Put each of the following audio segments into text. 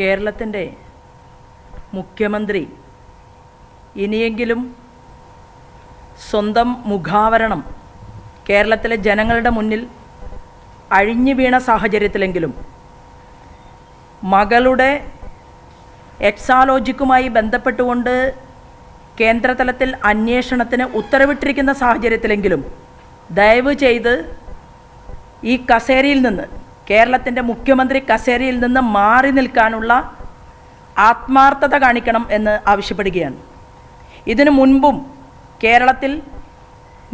കേരളത്തിന്റെ മുഖ്യമന്ത്രി ഇനിയെങ്കിലും സ്വന്തം മുഖാവരണം കേരളത്തിലെ ജനങ്ങളുടെ മുന്നിൽ അഴിഞ്ഞു വീണ സാഹചര്യത്തിലെങ്കിലും മകളുടെ എക്സാലോജിക്കുമായി ബന്ധപ്പെട്ടുകൊണ്ട് കേന്ദ്രതലത്തിൽ അന്വേഷണത്തിന് ഉത്തരവിട്ടിരിക്കുന്ന സാഹചര്യത്തിലെങ്കിലും ദയവ് ചെയ്ത് ഈ കസേരയിൽ നിന്ന് കേരളത്തിന്റെ മുഖ്യമന്ത്രി കസേരയിൽ നിന്ന് മാറി നിൽക്കാനുള്ള ആത്മാർത്ഥത കാണിക്കണം എന്ന് ആവശ്യപ്പെടുകയാണ്. ഇതിനു മുൻപും കേരളത്തിൽ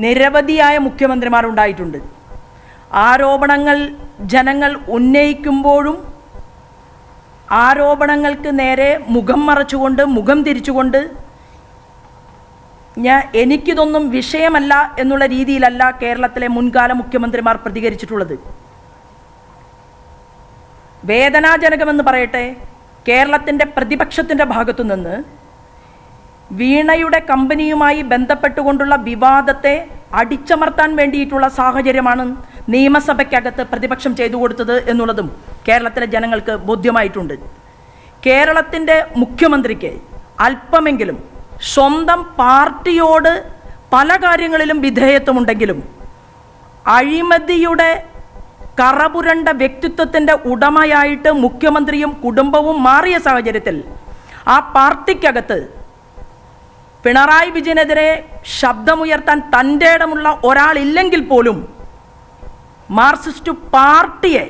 നിരവധിയായ മുഖ്യമന്ത്രിമാർ ഉണ്ടായിട്ടുണ്ട്. ആരോപണങ്ങൾ ജനങ്ങൾ ഉന്നയിക്കുമ്പോഴും ആരോപണങ്ങൾക്ക് നേരെ മുഖം മറച്ചുകൊണ്ട് മുഖം തിരിച്ചുകൊണ്ട് ഞാൻ എനിക്കിതൊന്നും വിഷയമല്ല എന്നുള്ള രീതിയിലല്ല കേരളത്തിലെ മുൻകാല മുഖ്യമന്ത്രിമാർ പ്രതികരിച്ചിട്ടുള്ളത്. വേദനാജനകമെന്ന് പറയട്ടെ കേരളത്തിന്റെ പ്രതിപക്ഷത്തിന്റെ ഭാഗത്തു നിന്ന് വീണയുടെ കമ്പനിയുമായി ബന്ധപ്പെട്ടുകൊണ്ടുള്ള വിവാദത്തെ അടിച്ചമർത്താൻ വേണ്ടിയിട്ടുള്ള സാഹചര്യമാണ് നിയമസഭയ്ക്കകത്ത് പ്രതിപക്ഷം ചെയ്തു കൊടുത്തത് എന്നുള്ളതും കേരളത്തിലെ ജനങ്ങൾക്ക് ബോധ്യമായിട്ടുണ്ട്. കേരളത്തിന്റെ മുഖ്യമന്ത്രിക്ക് അല്പമെങ്കിലും സ്വന്തം പാർട്ടിയോട് പല കാര്യങ്ങളിലും വിധേയത്വമുണ്ടെങ്കിലും അഴിമതിയുടെ കറപുരണ്ട വ്യക്തിത്വത്തിന്റെ ഉടമയായിട്ട് മുഖ്യമന്ത്രിയും കുടുംബവും മാറിയ സാഹചര്യത്തിൽ ആ പാർട്ടിക്കകത്ത് പിണറായി വിജയനെതിരെ ശബ്ദമുയർത്താൻ തന്റെ ഇടമുള്ള ഒരാളില്ലെങ്കിൽ പോലും മാർക്സിസ്റ്റ് പാർട്ടിയെ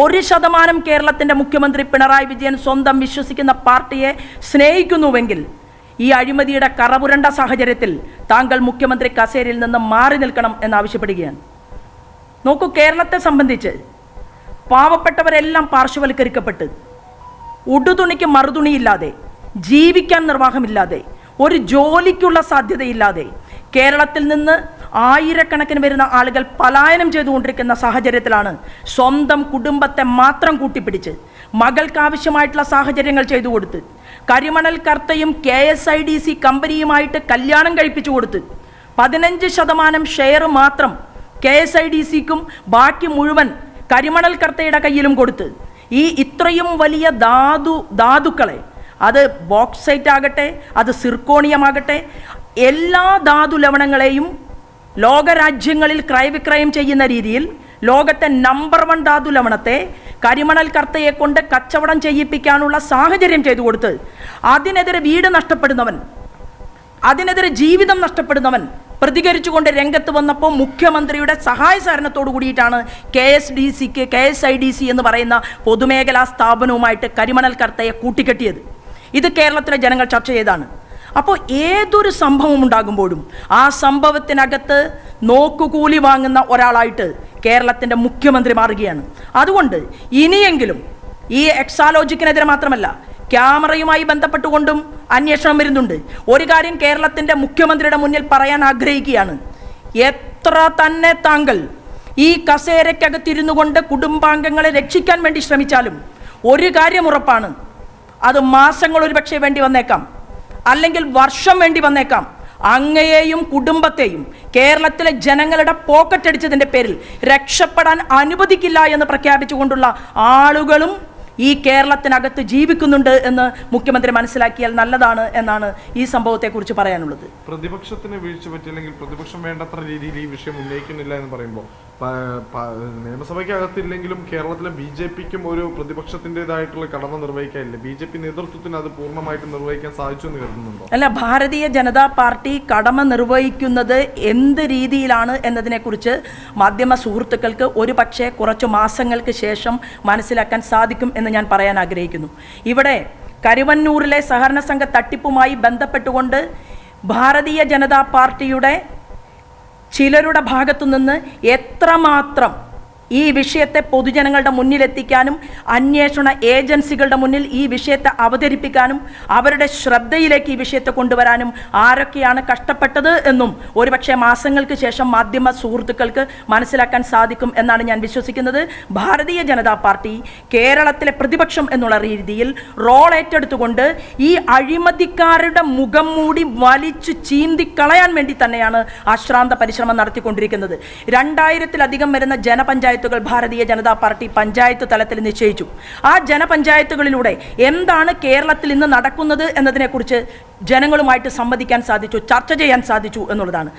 ഒരു ശതമാനം കേരളത്തിന്റെ മുഖ്യമന്ത്രി പിണറായി വിജയൻ സ്വന്തം വിശ്വസിക്കുന്ന പാർട്ടിയെ സ്നേഹിക്കുന്നുവെങ്കിൽ ഈ അഴിമതിയുടെ കറപുരണ്ട സാഹചര്യത്തിൽ താങ്കൾ മുഖ്യമന്ത്രി കസേരയിൽ നിന്ന് മാറി നിൽക്കണം എന്നാവശ്യപ്പെടുകയാണ്. നോക്കൂ കേരളത്തെ സംബന്ധിച്ച് പാവപ്പെട്ടവരെല്ലാം പാർശ്വവൽക്കരിക്കപ്പെട്ട് ഉടുതുണിക്ക് മറുതുണിയില്ലാതെ ജീവിക്കാൻ നിർവാഹമില്ലാതെ ഒരു ജോലിക്കുള്ള സാധ്യതയില്ലാതെ കേരളത്തിൽ നിന്ന് ആയിരക്കണക്കിന് വരുന്ന ആളുകൾ പലായനം ചെയ്തുകൊണ്ടിരിക്കുന്ന സാഹചര്യത്തിലാണ് സ്വന്തം കുടുംബത്തെ മാത്രം കൂട്ടിപ്പിടിച്ച് മകൾക്ക് ആവശ്യമായിട്ടുള്ള സാഹചര്യങ്ങൾ ചെയ്തു കൊടുത്ത് കരിമണൽ കർത്തയും K S I D C കമ്പനിയുമായിട്ട് കല്യാണം കഴിപ്പിച്ചു കൊടുത്ത് പതിനഞ്ച് ശതമാനം ഷെയർ മാത്രം കെ എസ് ഐ ഡി സിക്കും ബാക്കി മുഴുവൻ കരിമണൽ കർത്തയുടെ കയ്യിലും കൊടുത്ത് ഈ ഇത്രയും വലിയ ധാതു ധാതുക്കളെ അത് ബോക്സൈറ്റ് ആകട്ടെ അത് സിർക്കോണിയമാകട്ടെ എല്ലാ ധാതു ലവണങ്ങളെയും ലോകരാജ്യങ്ങളിൽ ക്രയവിക്രയം ചെയ്യുന്ന രീതിയിൽ ലോകത്തെ നമ്പർ വൺ ധാതു ലവണത്തെ കരിമണൽ കർത്തയെ കൊണ്ട് കച്ചവടം ചെയ്യിപ്പിക്കാനുള്ള സാഹചര്യം ചെയ്തു കൊടുത്ത് അതിനെതിരെ വീട് നഷ്ടപ്പെടുന്നവൻ അതിനെതിരെ ജീവിതം നഷ്ടപ്പെടുന്നവൻ പ്രതികരിച്ചുകൊണ്ട് രംഗത്ത് വന്നപ്പോൾ മുഖ്യമന്ത്രിയുടെ സഹായ സഹകരണത്തോടു കൂടിയിട്ടാണ് കെ എസ് ഡി സിക്ക് K S I D C എന്ന് പറയുന്ന പൊതുമേഖലാ സ്ഥാപനവുമായിട്ട് കരിമണൽ കർത്തയെ കൂട്ടിക്കെട്ടിയത്. ഇത് കേരളത്തിലെ ജനങ്ങൾ ചർച്ച ചെയ്താണ്. അപ്പോൾ ഏതൊരു സംഭവം ഉണ്ടാകുമ്പോഴും ആ സംഭവത്തിനകത്ത് നോക്കുകൂലി വാങ്ങുന്ന ഒരാളായിട്ട് കേരളത്തിന്റെ മുഖ്യമന്ത്രി മാറുകയാണ്. അതുകൊണ്ട് ഇനിയെങ്കിലും ഈ എക്സാലോജിക്കിനെതിരെ മാത്രമല്ല ക്യാമറയുമായി ബന്ധപ്പെട്ടുകൊണ്ടും അന്വേഷണം വരുന്നുണ്ട്. ഒരു കാര്യം കേരളത്തിന്റെ മുഖ്യമന്ത്രിയുടെ മുന്നിൽ പറയാൻ ആഗ്രഹിക്കുകയാണ്. എത്ര തന്നെ താങ്കൾ ഈ കസേരയ്ക്കകത്തിരുന്നു കൊണ്ട് കുടുംബാംഗങ്ങളെ രക്ഷിക്കാൻ വേണ്ടി ശ്രമിച്ചാലും ഒരു കാര്യം ഉറപ്പാണ്. അത് മാസങ്ങൾ ഒരുപക്ഷെ വേണ്ടി വന്നേക്കാം. അല്ലെങ്കിൽ വർഷം വേണ്ടി വന്നേക്കാം. അങ്ങയെയും കുടുംബത്തെയും കേരളത്തിലെ ജനങ്ങളുടെ പോക്കറ്റടിച്ചതിന്റെ പേരിൽ രക്ഷപ്പെടാൻ അനുവദിക്കില്ല എന്ന് പ്രഖ്യാപിച്ചുകൊണ്ടുള്ള ആളുകളും ഈ കേരളത്തിനകത്ത് ജീവിക്കുന്നുണ്ട് എന്ന് മുഖ്യമന്ത്രി മനസ്സിലാക്കിയാൽ നല്ലതാണ് എന്നാണ് ഈ സംഭവത്തെക്കുറിച്ച് പറയാനുള്ളത്. പ്രതിപക്ഷത്തിന് വീഴ്ച പറ്റിയില്ലെങ്കിൽ പ്രതിപക്ഷം വേണ്ടത്ര രീതിയിൽ ഈ വിഷയം ഉന്നയിക്കുന്നില്ല എന്ന് പറയുമ്പോൾ നിയമസഭയ്ക്കകത്തില്ലെങ്കിലും കേരളത്തിലെ ബി ജെ പിക്കും ഒരു പ്രതിപക്ഷത്തിന്റെതായിട്ടുള്ള കടമ നിർവഹിക്കാനില്ല. ബി ജെ പി നേതൃത്വത്തിന് അത് പൂർണമായിട്ട് നിർവഹിക്കാൻ സാധിച്ചു എന്ന് കരുതുന്നുണ്ടോ? അല്ല ഭാരതീയ ജനതാ പാർട്ടി കടമ നിർവഹിക്കുന്നത് എന്ത് രീതിയിലാണ് എന്നതിനെക്കുറിച്ച് മാധ്യമ സുഹൃത്തുക്കൾക്ക് ഒരു പക്ഷേ കുറച്ച് മാസങ്ങൾക്ക് ശേഷം മനസ്സിലാക്കാൻ സാധിക്കും എന്ന് ഞാൻ പറയാൻ ആഗ്രഹിക്കുന്നു. ഇവിടെ കരുവന്നൂരിലെ സഹകരണ സംഘ തട്ടിപ്പുമായി ബന്ധപ്പെട്ടുകൊണ്ട് ഭാരതീയ ജനതാ പാർട്ടിയുടെ ചിലരുടെ ഭാഗത്തുനിന്ന് എത്രമാത്രം ഈ വിഷയത്തെ പൊതുജനങ്ങളുടെ മുന്നിലെത്തിക്കാനും അന്വേഷണ ഏജൻസികളുടെ മുന്നിൽ ഈ വിഷയത്തെ അവതരിപ്പിക്കാനും അവരുടെ ശ്രദ്ധയിലേക്ക് ഈ വിഷയത്തെ കൊണ്ടുവരാനും ആരൊക്കെയാണ് കഷ്ടപ്പെട്ടത് എന്നും ഒരുപക്ഷെ മാസങ്ങൾക്ക് ശേഷം മാധ്യമ സുഹൃത്തുക്കൾക്ക് മനസ്സിലാക്കാൻ സാധിക്കും എന്നാണ് ഞാൻ വിശ്വസിക്കുന്നത്. ഭാരതീയ ജനതാ പാർട്ടി കേരളത്തിലെ പ്രതിപക്ഷം എന്നുള്ള രീതിയിൽ റോൾ ഏറ്റെടുത്തുകൊണ്ട് ഈ അഴിമതിക്കാരുടെ മുഖം മൂടി വലിച്ചു ചീന്തിക്കളയാൻ വേണ്ടി തന്നെയാണ് അശ്രാന്ത പരിശ്രമം നടത്തിക്കൊണ്ടിരിക്കുന്നത്. രണ്ടായിരത്തിലധികം വരുന്ന ജനപഞ്ചായത്ത് ജനപഞ്ചായത്തുകൾ ഭാരതീയ ജനതാ പാർട്ടി പഞ്ചായത്ത് തലത്തിൽ നിശ്ചയിച്ചു. ആ ജനപഞ്ചായത്തുകളിലൂടെ എന്താണ് കേരളത്തിൽ ഇന്ന് നടക്കുന്നത് എന്നതിനെക്കുറിച്ച് ജനങ്ങളുമായിട്ട് സംവദിക്കാൻ സാധിച്ചു ചർച്ച ചെയ്യാൻ സാധിച്ചു എന്നുള്ളതാണ്.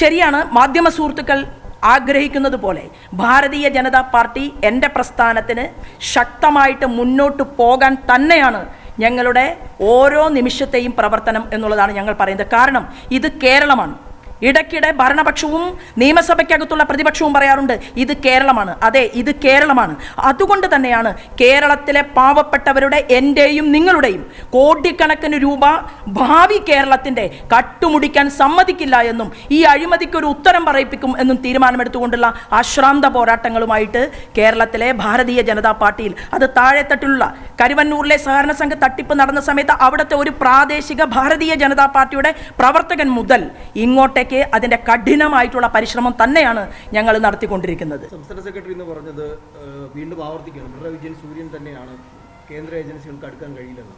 ശരിയാണ് മാധ്യമ സുഹൃത്തുക്കൾ ആഗ്രഹിക്കുന്നത് പോലെ ഭാരതീയ ജനതാ പാർട്ടി എന്റെ പ്രസ്ഥാനത്തിന് ശക്തമായിട്ട് മുന്നോട്ട് പോകാൻ തന്നെയാണ് ഞങ്ങളുടെ ഓരോ നിമിഷത്തെയും പ്രവർത്തനം എന്നുള്ളതാണ് ഞങ്ങൾ പറയുന്നത്. കാരണം ഇത് കേരളമാണ്. ഇടയ്ക്കിടെ ഭരണപക്ഷവും നിയമസഭയ്ക്കകത്തുള്ള പ്രതിപക്ഷവും പറയാറുണ്ട് ഇത് കേരളമാണ്. അതെ ഇത് കേരളമാണ്. അതുകൊണ്ട് തന്നെയാണ് കേരളത്തിലെ പാവപ്പെട്ടവരുടെ എന്റെയും നിങ്ങളുടെയും കോടിക്കണക്കിന് രൂപ ഭാവി കേരളത്തിന്റെ കട്ടുമുടിക്കാൻ സമ്മതിക്കില്ല എന്നും ഈ അഴിമതിക്ക് ഒരു ഉത്തരം പറയിപ്പിക്കും എന്നും തീരുമാനമെടുത്തുകൊണ്ടുള്ള അശ്രാന്ത പോരാട്ടങ്ങളുമായിട്ട് കേരളത്തിലെ ഭാരതീയ ജനതാ പാർട്ടിയിൽ അത് താഴെത്തട്ടിലുള്ള കരുവന്നൂരിലെ സഹകരണ സംഘ തട്ടിപ്പ് നടന്ന സമയത്ത് അവിടുത്തെ ഒരു പ്രാദേശിക ഭാരതീയ ജനതാ പാർട്ടിയുടെ പ്രവർത്തകൻ മുതൽ ഇങ്ങോട്ടേക്ക് അതിന്റെ കഠിനമായിട്ടുള്ള പരിശ്രമം തന്നെയാണ് ഞങ്ങൾ നടത്തിക്കൊണ്ടിരിക്കുന്നത്. സംസ്ഥാന സെക്രട്ടറി എന്ന് പറഞ്ഞത് വീണ്ടും ആവർത്തിക്കുകയാണ് പിണറായി വിജയൻ സൂര്യൻ തന്നെയാണ് കേന്ദ്ര ഏജൻസികൾക്ക് അടുക്കാൻ കഴിയില്ലെന്ന്.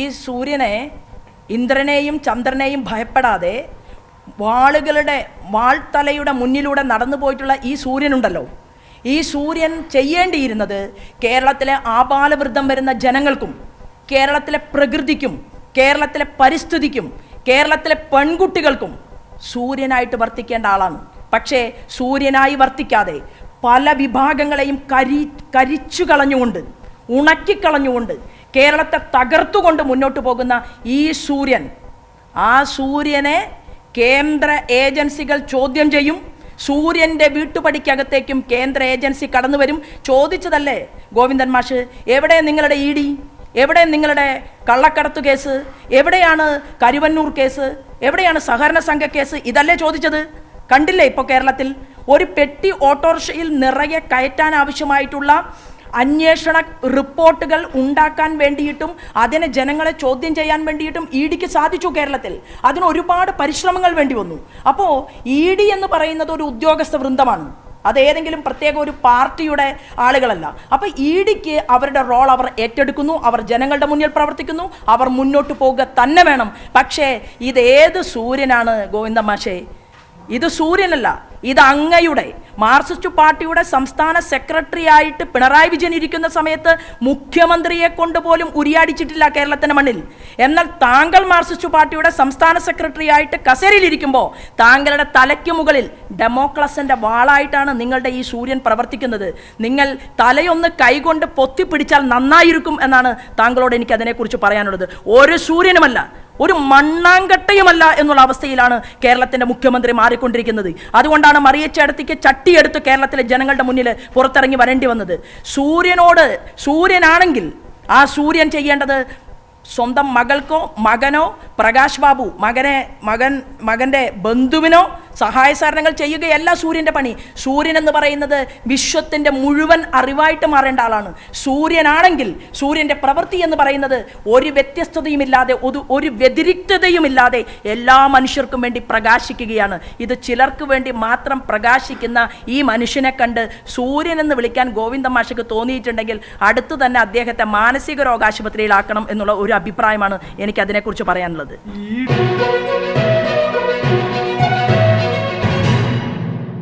ഈ സൂര്യനെ ഇന്ദ്രനെയും ചന്ദ്രനെയും ഭയപ്പെടാതെ വാളുകളുടെ വാൾത്തലയുടെ മുന്നിലൂടെ നടന്നു പോയിട്ടുള്ള ഈ സൂര്യനുണ്ടല്ലോ. ഈ സൂര്യൻ ചെയ്യേണ്ടിയിരുന്നത് കേരളത്തിലെ ആപാലവൃദ്ധം വരുന്ന ജനങ്ങൾക്കും കേരളത്തിലെ പ്രകൃതിക്കും കേരളത്തിലെ പരിസ്ഥിതിക്കും കേരളത്തിലെ പെൺകുട്ടികൾക്കും സൂര്യനായിട്ട് വർത്തിക്കേണ്ട ആളാണ്. പക്ഷേ സൂര്യനായി വർത്തിക്കാതെ പല വിഭാഗങ്ങളെയും കരി കരിച്ചു കളഞ്ഞുകൊണ്ട് ഉണക്കിക്കളഞ്ഞുകൊണ്ട് കേരളത്തെ തകർത്തുകൊണ്ട് മുന്നോട്ട് പോകുന്ന ഈ സൂര്യൻ ആ സൂര്യനെ കേന്ദ്ര ഏജൻസികൾ ചോദ്യം ചെയ്യും. സൂര്യന്റെ വീട്ടുപടിക്കകത്തേക്കും കേന്ദ്ര ഏജൻസി കടന്നു വരും ചോദിച്ചതല്ലേ ഗോവിന്ദൻ മാഷ് എവിടെ നിങ്ങളുടെ ഇ ഡി? എവിടെ നിങ്ങളുടെ കള്ളക്കടത്ത് കേസ്? എവിടെയാണ് കരുവന്നൂർ കേസ്? എവിടെയാണ് സഹകരണ സംഘ കേസ്? ഇതല്ലേ ചോദിച്ചത്? കണ്ടില്ലേ ഇപ്പോൾ കേരളത്തിൽ? ഒരു പെട്ടി ഓട്ടോറിക്ഷയിൽ നിറയെ കയറ്റാൻ ആവശ്യമായിട്ടുള്ള അന്വേഷണ റിപ്പോർട്ടുകൾ ഉണ്ടാക്കാൻ വേണ്ടിയിട്ടും അതിനെ ജനങ്ങളെ ചോദ്യം ചെയ്യാൻ വേണ്ടിയിട്ടും ഇ ഡിക്ക് സാധിച്ചു കേരളത്തിൽ. അതിന് ഒരുപാട് പരിശ്രമങ്ങൾ വേണ്ടി വന്നു. അപ്പോൾ ഇ ഡി എന്ന് പറയുന്നത് ഒരു ഉദ്യോഗസ്ഥ വൃന്ദമാണ്. അത് ഏതെങ്കിലും പ്രത്യേക ഒരു പാർട്ടിയുടെ ആളുകളല്ല. അപ്പോൾ ഇ ഡിക്ക് അവരുടെ റോൾ അവർ ഏറ്റെടുക്കുന്നു അവർ ജനങ്ങളുടെ മുന്നിൽ പ്രവർത്തിക്കുന്നു അവർ മുന്നോട്ട് പോവുക തന്നെ വേണം. പക്ഷേ ഇത് ഏത് സൂര്യനാണ് ഗോവിന്ദ മാഷേ? ഇത് സൂര്യനല്ല ഇത് അങ്ങയുടെ. മാർക്സിസ്റ്റ് പാർട്ടിയുടെ സംസ്ഥാന സെക്രട്ടറി ആയിട്ട് പിണറായി വിജയൻ ഇരിക്കുന്ന സമയത്ത് മുഖ്യമന്ത്രിയെ കൊണ്ട് പോലും ഉരിയാടിച്ചിട്ടില്ല കേരളത്തിന്റെ മണ്ണിൽ. എന്നാൽ താങ്കൾ മാർക്സിസ്റ്റ് പാർട്ടിയുടെ സംസ്ഥാന സെക്രട്ടറി ആയിട്ട് കസേരയിലിരിക്കുമ്പോൾ താങ്കളുടെ തലയ്ക്ക് മുകളിൽ ഡെമോക്രസിന്റെ വാളായിട്ടാണ് നിങ്ങളുടെ ഈ സൂര്യൻ പ്രവർത്തിക്കുന്നത്. നിങ്ങൾ തലയൊന്ന് കൈകൊണ്ട് പൊത്തിപ്പിടിച്ചാൽ നന്നായിരിക്കും എന്നാണ് താങ്കളോട് എനിക്ക് അതിനെക്കുറിച്ച് പറയാനുള്ളത്. ഒരു സൂര്യനുമല്ല ഒരു മണ്ണാങ്കട്ടയുമല്ല എന്നുള്ള അവസ്ഥയിലാണ് കേരളത്തിന്റെ മുഖ്യമന്ത്രി മാറിക്കൊണ്ടിരിക്കുന്നത്. അതുകൊണ്ടാണ് മറിയച്ചേടത്തിക്ക് ചട്ടിയെടുത്ത് കേരളത്തിലെ ജനങ്ങളുടെ മുന്നിൽ പുറത്തിറങ്ങി വരേണ്ടി വന്നത്. സൂര്യനോട് സൂര്യനാണെങ്കിൽ ആ സൂര്യൻ ചെയ്യേണ്ടത് സ്വന്തം മകൾക്കോ മകനോ പ്രകാശ് ബാബു മകനെ മകൻ മകന്റെ ബന്ധുവിനോ സഹായ സഹകരണങ്ങൾ ചെയ്യുകയല്ല സൂര്യന്റെ പണി. സൂര്യൻ എന്ന് പറയുന്നത് വിശ്വത്തിന്റെ മുഴുവൻ അറിവായിട്ട് മാറേണ്ട ആളാണ്. സൂര്യനാണെങ്കിൽ സൂര്യന്റെ പ്രവൃത്തി എന്ന് പറയുന്നത് ഒരു വ്യത്യസ്തതയുമില്ലാതെ ഒരു ഒരു വ്യതിരിക്തതയുമില്ലാതെ എല്ലാ മനുഷ്യർക്കും വേണ്ടി പ്രകാശിക്കുകയാണ്. ഇത് ചിലർക്ക് വേണ്ടി മാത്രം പ്രകാശിക്കുന്ന ഈ മനുഷ്യനെ കണ്ട് സൂര്യൻ എന്ന് വിളിക്കാൻ ഗോവിന്ദ മാഷയ്ക്ക് തോന്നിയിട്ടുണ്ടെങ്കിൽ അടുത്തു തന്നെ അദ്ദേഹത്തെ മാനസിക രോഗാശുപത്രിയിലാക്കണം എന്നുള്ള ഒരു അഭിപ്രായമാണ് എനിക്ക് അതിനെക്കുറിച്ച് പറയാനുള്ളത്